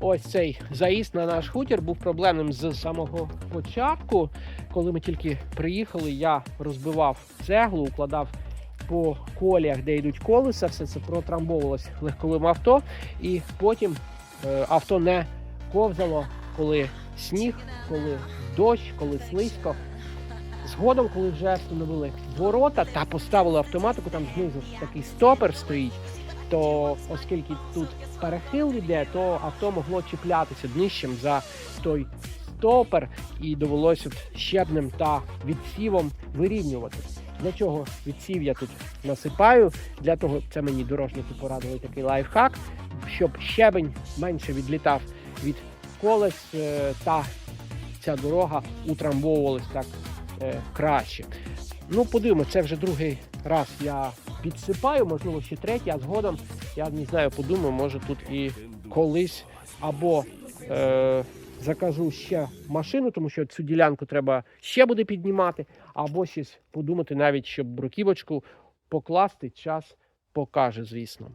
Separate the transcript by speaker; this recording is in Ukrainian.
Speaker 1: ось цей заїзд на наш хутір був проблемним з самого початку. Коли ми тільки приїхали, я розбивав цеглу, укладав по коліях, де йдуть колеса, все це протрамбовувалось легковим авто, і потім е, авто не ковзало, коли сніг, коли дощ, коли слизько. Згодом, коли вже встановили ворота та поставили автоматику, там знизу такий стопер стоїть, то оскільки тут перехил йде, то авто могло чіплятися днищем за той стопер і довелося щебнем та відсівом вирівнювати. Для чого відсів я тут насипаю? Для того це мені дорожники порадили такий лайфхак, щоб щебень менше відлітав від колес е, та ця дорога утрамбовувалась так е, краще. Ну, подивимося, це вже другий раз я підсипаю, можливо, ще третій, а згодом я не знаю, подумаю, може тут і колись або е, закажу ще машину, тому що цю ділянку треба ще буде піднімати, або щось подумати навіть, щоб бруківочку покласти, час покаже, звісно.